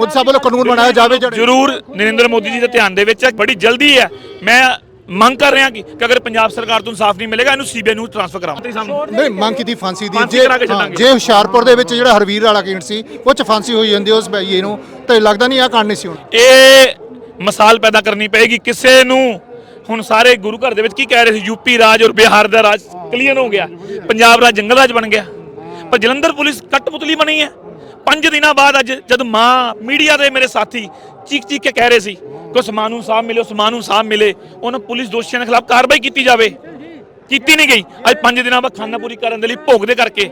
ਮੋਦੀ ਸਾਹਿਬ ਵੱਲੋਂ ਕਾਨੂੰਨ ਬਣਾਇਆ ਜਾਵੇ ਜ਼ਰੂਰ ਨਰਿੰਦਰ ਮੋਦੀ ਜੀ ਦੇ ਧਿਆਨ ਦੇ ਵਿੱਚ ਹੈ ਬੜੀ ਜਲਦੀ ਹੈ। ਮੈਂ ਮੰਗ ਕਰ ਰਿਹਾ ਕਿ ਕਿ ਅਗਰ ਪੰਜਾਬ ਸਰਕਾਰ ਤੋਂ ਇਨਸਾਫ ਨਹੀਂ ਮਿਲੇਗਾ ਇਹਨੂੰ ਸੀਬੀਆਈ ਨੂੰ ਟ੍ਰਾਂਸਫਰ ਕਰਾਓ ਨਹੀਂ ਮੰਗ ਕੀਤੀ ਫਾਂਸੀ ਦੀ। ਜੇ। ਜੇ ਹੁਸ਼ਿਆਰਪੁਰ ਦੇ ਵਿੱਚ ਜਿਹੜਾ ਹਰਵੀਰ ਵਾਲਾ ਕੇਂਟ ਸੀ ਉਹ ਚ ਫਾਂਸੀ ਹੋਈ ਜਾਂਦੀ ਉਸ ਬਈਏ ਨੂੰ। ਤਾਂ ਲੱਗਦਾ ਨਹੀਂ ਆ ਕਾਰਨ ਸੀ ਹੁਣ। ਇਹ ਮਿਸਾਲ ਪੈਦਾ ਕਰਨੀ ਪਏਗੀ ਕਿਸੇ ਨੂੰ। ਹੁਣ ਸਾਰੇ ਗੁਰੂ ਘਰ ਦੇ ਵਿੱਚ ਕੀ ਕਹਿ ਰਹੇ ਸੀ? ਯੂਪੀ ਰਾਜ ਔਰ ਬਿਹਾਰ ਦਾ ਰਾਜ ਕਲੀਅਰ ਹੋ ਗਿਆ। ਪੰਜਾਬ ਰਾਜ ਜੰਗਲ ਰਾਜ ਬਣ ਗਿਆ। ਪਰ ਜਲੰਧਰ ਪੁਲਿਸ ਕਟਪੁਤਲੀ ਬਣੀ ਹੈ। ਪੰਜ ਦਿਨਾਂ ਬਾਅਦ ਅੱਜ ਜਦ ਮਾਂ ਮੀਡੀਆ ਦੇ ਮੇਰੇ ਸਾਥੀ ਚੀਕ ਚੀਕ ਕੇ ਕਹਿ ਰਹੇ ਸੀ ਕਿ ਉਸ ਨੂੰ ਸਾਹ ਮਿਲੇ, ਉਸ ਨੂੰ ਸਾਹ ਮਿਲੇ, ਉਹਨਾਂ ਪੁਲਿਸ ਦੋਸ਼ੀਆਂ ਦੇ ਖਿਲਾਫ ਕਾਰਵਾਈ ਕੀਤੀ ਜਾਵੇ। ਕੀਤੀ ਨਹੀਂ ਗਈ। ਅੱਜ ਪੰਜ ਦਿਨਾਂ ਬਾਅਦ ਖਾਨਾਪੂਰੀ ਕਰਨ ਦੇ ਲਈ ਭੋਗਦੇ ਕਰਕੇ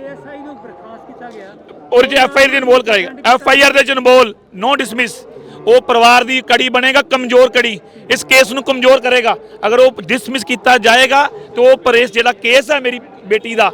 ਔਰ ਜੇ ਐਫ ਆਈ ਆਰ ਦੀ ਅਨਮੋਲ ਕਰੇਗਾ ਐਫ ਆਈ ਆਰ ਦੇ ਚ ਨੋ ਡਿਸਮਿਸ ਉਹ ਪਰਿਵਾਰ ਦੀ ਕੜੀ ਬਣੇਗਾ, ਕਮਜ਼ੋਰ ਕੜੀ। ਇਸ ਕੇਸ ਨੂੰ ਕਮਜ਼ੋਰ ਕਰੇਗਾ। ਅਗਰ ਉਹ ਡਿਸਮਿਸ ਕੀਤਾ ਜਾਏਗਾ, ਤੇ ਉਹ ਪਰੇਸ਼ ਜਿਹੜਾ ਕੇਸ ਹੈ ਮੇਰੀ ਬੇਟੀ ਦਾ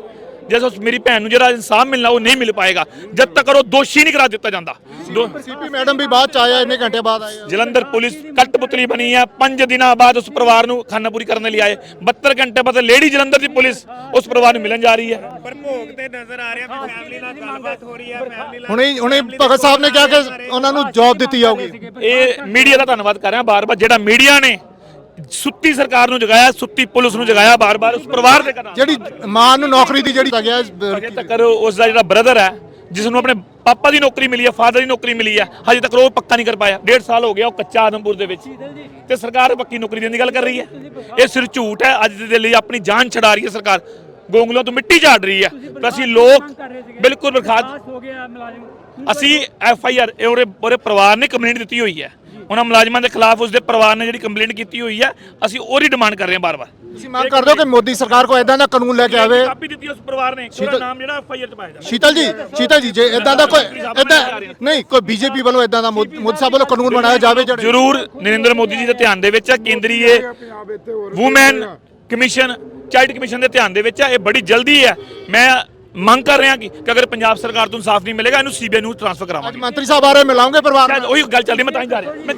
ਮੇਰੀ ਭੈਣ ਨੂੰ ਜਿਹੜਾ ਇਨਸਾਫ ਮਿਲਣਾ ਉਹ ਨਹੀਂ ਮਿਲ ਪਾਏਗਾ ਜਦ ਤੱਕ ਉਹ ਦੋਸ਼ੀ ਨਹੀਂ ਕਰਾ ਦਿੱਤਾ ਜਾਂਦਾ। ਦੋ- ਸੀਪੀ ਮੈਡਮ ਵੀ ਬਾਅਦ ਚ ਆਇਆ ਇੰਨੇ ਘੰਟੇ ਬਾਅਦ ਆਇਆ। ਜਲੰਧਰ ਪੁਲਿਸ ਕਟਪੁਤਲੀ ਬਣੀ ਹੈ 5 ਦਿਨਾਂ ਬਾਅਦ ਉਸ ਪਰਿਵਾਰ ਨੂੰ ਖਾਨਾਪੂਰੀ ਕਰਨ ਲਈ ਆਏ। 72 ਘੰਟੇ ਬਾਅਦ ਲੇਡੀ ਜਲੰਧਰ ਦੀ ਪੁਲਿਸ ਉਸ ਪਰਿਵਾਰ ਨੂੰ ਮਿਲਣ ਜਾ ਰਹੀ ਹੈ। ਪਰ ਭੋਗ ਤੇ ਨਜ਼ਰ ਆ ਰਿਹਾ ਵੀ ਫੈਮਿਲੀ ਨਾਲ ਗੱਲਬਾਤ ਹੋ ਰਹੀ ਹੈ ਫੈਮਿਲੀ ਨਾਲ ਹੁਣੇ ਹੁਣੇ ਭਗਤ ਸਾਹਿਬ ਨੇ ਕਿਹਾ ਕਿ ਉਹਨਾਂ ਨੂੰ ਜੌਬ ਦਿੱਤੀ ਜਾਊਗੀ। ਇਹ ਮੀਡੀਆ ਦਾ ਧੰਨਵਾਦ ਕਰ ਰਿਹਾ ਬਾਰ-ਬਾਰ ਜਿਹੜਾ ਮੀਡੀਆ ਨੇ ਸੁੱਤੀ ਸਰਕਾਰ ਨੂੰ ਜਗਾਇਆ ਸੁੱਤੀ ਪੁਲਿਸ ਨੂੰ ਜਗਾਇਆ ਬਾਰ-ਬਾਰ ਉਸ ਪਰਿਵਾਰ ਦੇ ਕਰਾਂ ਜਿਹੜੀ ਮਾਂ ਨੂੰ ਨੌਕਰੀ ਦੀ ਜਿਹੜੀ ਗਿਆ ਤੱਕ ਉਸ ਦਾ ਜਿਹੜਾ ਬ੍ਰਦਰ ਹੈ ਜਿਸ ਨੂੰ ਆਪਣੇ ਪਾਪਾ ਦੀ ਨੌਕਰੀ ਮਿਲੀ ਹੈ ਫਾਦਰ ਦੀ ਨੌਕਰੀ ਮਿਲੀ ਹੈ ਹਜੇ ਤੱਕ ਉਹ ਪੱਕਾ ਨਹੀਂ ਕਰ ਪਾਇਆ। ਡੇਢ ਸਾਲ ਹੋ ਗਿਆ ਉਹ ਕੱਚਾ ਆਦਮਪੁਰ ਦੇ ਵਿੱਚ। ਤੇ ਸਰਕਾਰ ਪੱਕੀ ਨੌਕਰੀ ਦੇਣ ਦੀ ਗੱਲ ਕਰ ਰਹੀ ਹੈ। ਇਹ ਸਿਰ ਝੂਠ ਹੈ ਅੱਜ ਦੇ ਲਈ ਆਪਣੀ ਜਾਨ ਛਡਾ ਰਹੀ ਹੈ ਸਰਕਾਰ। ਗੋਂਗਲੋਂ ਤੋਂ ਮਿੱਟੀ ਝਾੜ ਰਹੀ ਹੈ। ਤੇ ਅਸੀਂ ਲੋਕ ਬਿਲਕੁਲ ਬਰਖਾਸਤ ਹੋ ਗਿਆ ਮੁਲਾਜ਼ਮ। ਅਸੀਂ ਐਫ ਆਈ ਆਰ ਉਹਦੇ ਪਰਿਵਾਰ ਨੇ ਕੰਪਲੇਂਟ ਦਿੱਤੀ ਹੋਈ ਹੈ। ਉਹਨਾਂ ਮੁਲਾਜ਼ਮਾਂ ਦੇ ਖਿਲਾਫ ਉਸਦੇ ਪਰਿਵਾਰ ਨੇ ਜਿਹੜੀ ਕੰਪਲੇਂਟ ਕੀਤੀ ਹੋਈ ਹੈ ਅਸੀਂ ਉਹਦੀ ਡਿਮਾਂਡ ਕਰ ਰਹੇ ਹਾਂ ਬਾਰ-ਬਾਰ। ਤੁਸੀਂ ਮੰਗ ਕਰਦੇ ਹੋ ਕਿ ਮੋਦੀ ਸਰਕਾਰ ਕੋ ਇਦਾਂ ਦਾ ਕਾਨੂੰਨ ਲੈ ਕੇ ਆਵੇ? ਕਾਪੀ ਦਿੱਤੀ ਉਸ ਪਰਿਵਾਰ ਨੇ ਉਹਦਾ ਨਾਮ ਜਿਹੜਾ ਐਫ ਆਈ ਆਰ ਚ ਪਾਇਆ ਜਾਵੇ ਸ਼ੀਤਲ ਜੀ ਸ਼ੀਤਲ ਜੀ ਜੇ ਇਦਾਂ ਦਾ ਕੋਈ ਇਦਾਂ ਨਹੀਂ ਕੋਈ ਬੀਜੇਪੀ ਵੱਲੋਂ ਇਦਾਂ ਦਾ ਮੋਦੀ ਸਾਹਿਬ ਵੱਲੋਂ ਕਾਨੂੰਨ ਬਣਾਇਆ ਜਾਵੇ ਜਿਹੜੇ ਜ਼ਰੂਰ ਨਰਿੰਦਰ ਮੋਦੀ ਜੀ ਦੇ ਧਿਆਨ ਦੇ ਵਿੱਚ ਹੈ ਕੇਂਦਰੀ ਇਹ ਵੂਮਨ ਕਮਿਸ਼ਨ ਚਾਈਲਡ ਕਮਿਸ਼ਨ ਦੇ ਧਿਆਨ ਦੇ ਵਿੱਚ ਹੈ ਇਹ ਬੜੀ ਜਲਦੀ ਹੈ। ਮੈਂ ਮੰਗ ਕਰ ਰਿਹਾ ਕਿ ਕਿ ਅਗਰ ਪੰਜਾਬ ਸਰਕਾਰ ਤੋਂ ਇਨਸਾਫ ਨਹੀਂ ਮਿਲੇਗਾ ਇਹਨੂੰ ਸੀਬੀਆਈ ਨੂੰ ਟ੍ਰਾਂਸਫਰ ਅੱਜ ਕਰਾਵਾਂਗੇ ਮੰਤਰੀ ਸਾਹਿਬ ਆ ਰਹੇ ਮਿਲਾਉਂਗੇ ਪਰਿਵਾਰ ਨਾਲ। ਉਹੀ ਗੱਲ ਚੱਲਦੀ ਮੈਂ ਤਾਂ ਹੀ ਜਾ ਰਿਹਾ। ਮੈਂ